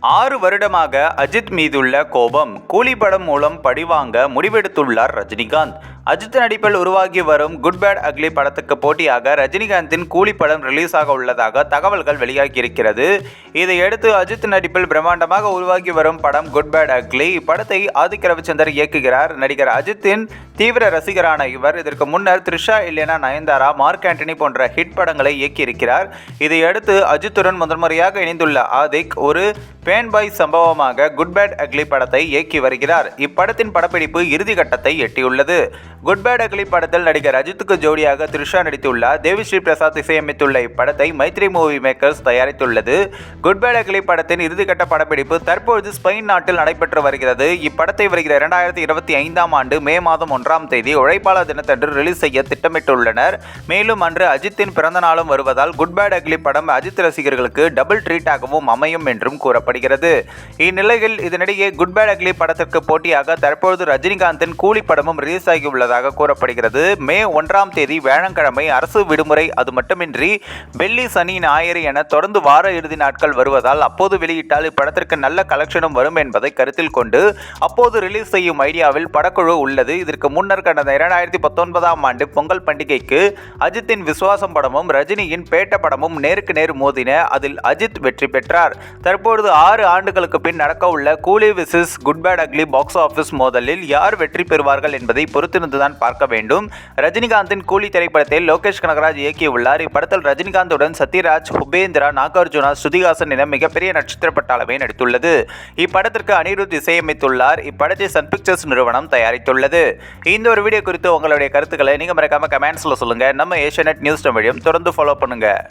ஆறு வருடமாக அஜித் மீதுள்ள கோபம் கூலி படம் மூலம் பழிவாங்க முடிவெடுத்துள்ளார் ரஜினிகாந்த். அஜித் நடிப்பில் உருவாகி வரும் குட் பேட் அக்லி படத்துக்கு போட்டியாக ரஜினிகாந்தின் கூலி படம் ரிலீஸ் ஆக உள்ளதாக தகவல்கள் வெளியாகியிருக்கிறது. இதையடுத்து அஜித் நடிப்பில் பிரம்மாண்டமாக உருவாகி வரும் படம் குட் பேட் அக்லி இப்படத்தை ஆதிக்க ரவிச்சந்தர் இயக்குகிறார். நடிகர் அஜித்தின் தீவிர ரசிகரான இவர். இதற்கு முன்னர் த்ரிஷா இல்லைனா நயன்தாரா மார்க் ஆண்டனி போன்ற ஹிட் படங்களை இயக்கியிருக்கிறார். இதையடுத்து அஜித்துடன் முதன்முறையாக இணைந்துள்ள ஆதிக் ஒரு பேன் பாய் சம்பவமாக குட் பேட் அக்லி படத்தை இயக்கி வருகிறார். இப்படத்தின் படப்பிடிப்பு இறுதி கட்டத்தை எட்டியுள்ளது. குட் பேட் அக்லி படத்தில் நடிகர் அஜித்துக்கு ஜோடியாக த்ரிஷா நடித்துள்ளார். தேவிஸ்ரீ பிரசாத் இசையமைத்துள்ள இப்படத்தை மைத்ரி மூவி மேக்கர்ஸ் தயாரித்துள்ளது. குட் பேட் அக்லி படத்தின் இறுதிக்கட்ட படப்பிடிப்பு தற்பொழுது ஸ்பெயின் நாட்டில் நடைபெற்று வருகிறது. இப்படத்தை வருகிற இரண்டாயிரத்தி இருபத்தி ஐந்தாம் ஆண்டு மே மாதம் ஒன்றாம் தேதி உழைப்பாளர் தினத்தன்று ரிலீஸ் செய்ய திட்டமிட்டுள்ளனர். மேலும் அன்று அஜித்தின் பிறந்த நாளும் வருவதால் குட் பேட் அக்லி படம் அஜித் ரசிகர்களுக்கு டபுள் ட்ரீட்டாகவும் அமையும் என்றும் கூறப்படுகிறது. இந்நிலையில் இதனிடையே குட் பேட் அக்லி படத்திற்கு போட்டியாக தற்பொழுது ரஜினிகாந்தின் கூலி படமும் ரிலீஸ் ஆகியுள்ளதாக கூறப்படுகிறது. மே ஒன்றாம் தேதி வேளங்கிழமை அரசு விடுமுறை அது மட்டுமின்றி வெள்ளி சனி ஞாயிறு என தொடர்ந்து வார இறுதி நாட்கள் வருவதால் அப்போது வெளியிட்டால் இப்படத்திற்கு நல்ல கலெக்ஷனும் வரும் என்பதை கருத்தில் கொண்டு அப்போது ரிலீஸ் செய்யும் ஐடியாவில் படக்குழு உள்ளது. இதற்கு முன்னர் கடந்த இரண்டாயிரத்தி பத்தொன்பதாம் ஆண்டு பொங்கல் பண்டிகைக்கு அஜித்தின் விசுவாசம் படமும் ரஜினியின் பேட்ட படமும் நேருக்கு நேர் மோதின அதில் அஜித் வெற்றி பெற்றார். தற்பொழுது ஆறு ஆண்டுகளுக்கு பின் நடக்க உள்ள Coolie விசிஸ் good bad ugly box office மோதலில் யார் வெற்றி பெறுவார்கள் என்பதை பொறுத்திருந்துதான் பார்க்க வேண்டும். ரஜினிகாந்தின் கூலி திரைப்படத்தில் லோகேஷ் கனகராஜ் இயக்கியுள்ளார். இப்படத்தில் ரஜினிகாந்துடன் சத்யராஜ் உபேந்திரா நாகார்ஜுனா ஸ்ருதிஹாசன் என மிகப்பெரிய நட்சத்திர பட்டாளமே நடித்துள்ளது. இப்படத்திற்கு அனிருத் இசையமைத்துள்ளார். இப்படத்தை சன் பிக்சர்ஸ் நிறுவனம் தயாரித்துள்ளது. இந்த ஒரு வீடியோ குறித்து உங்களுடைய கருத்துக்களை நீங்கள் மறக்காம கமெண்ட்ஸில் சொல்லுங்கள் நம்ம ஏஷியநெட் நியூஸ் தமிழையும் தொடர்ந்து ஃபாலோ பண்ணுங்கள்